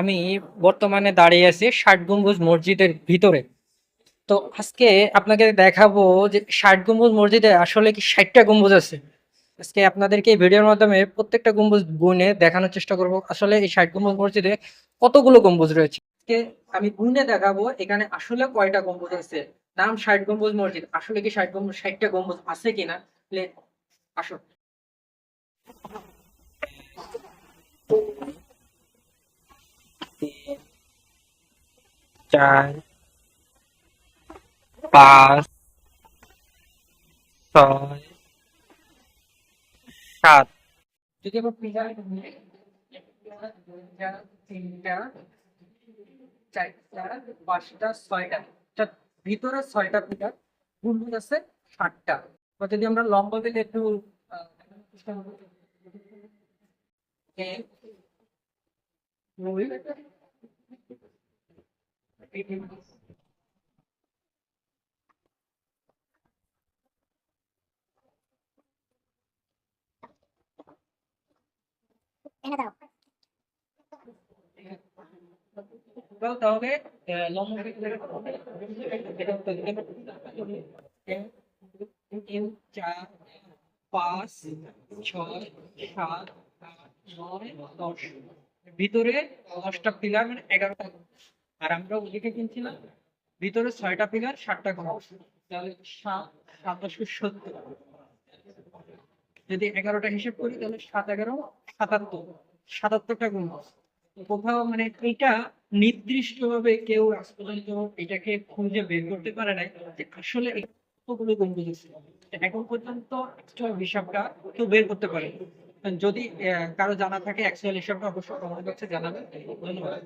আমি বর্তমানে দাঁড়িয়ে আছি ষাট গম্বুজ মসজিদের ভিতরে। তো আজকে আপনাকে দেখাবো যে ষাট গম্বুজ মসজিদে আসলে কি ষাটটা গম্বুজ আছে। আজকে আপনাদেরকে এই ভিডিওর মাধ্যমে প্রত্যেকটা গম্বুজ গুনে দেখানোর চেষ্টা করব। আসলে এই ষাট গম্বুজ মসজিদে কতগুলো গম্বুজ রয়েছে? আজকে আমি গুনে দেখাবো এখানে আসলে কয়টা গম্বুজ আছে। নাম ষাট গম্বুজ মসজিদ, আসলে কি ষাট গম্বুজ, ষাটটা গম্বুজ আছে কিনা? তাহলে আসো চার, পাঁচ, ছয়, সাত। যদি তিনটা চারটা, পাঁচটা, ছয়টা। ভিতরে ছয়টা পিলার গুন্ডুর আছে? ষাটটা যদি আমরা লম্বা দিলে একটু আহ, দেখানোর চেষ্টা করব। এক, দুই, তিন, এনে দাও Well, তাহলে আহ, লম্বা দিকে এটা হতো ভিতরে দশটা পিলার মানে এগারোটা আর আমরা ওদিকে কিনছিলাম, ভিতরে ছয়টা পিলার ষাটটা ঘর। তাহলে সাত সাত সত্তর। যদি এগারোটা হিসেব করি, তাহলে সাত এগারো, সাতাত্তর। সাতাত্তরটা গুণ। কোথাও মানে এটা নির্দিষ্ট ভাবে কেউ পর্যন্ত এটাকে খুঁজে বের করতে পারে নাই যে আসলে কতগুলো গম্বুজ আছে এখন পর্যন্ত হিসাবটা কেউ বের করতে পারে যদি কারও জানা থাকে অ্যাকচুয়াল হিসাবটা অবশ্যই কমেন্ট বক্সে জানাবেন। ধন্যবাদ।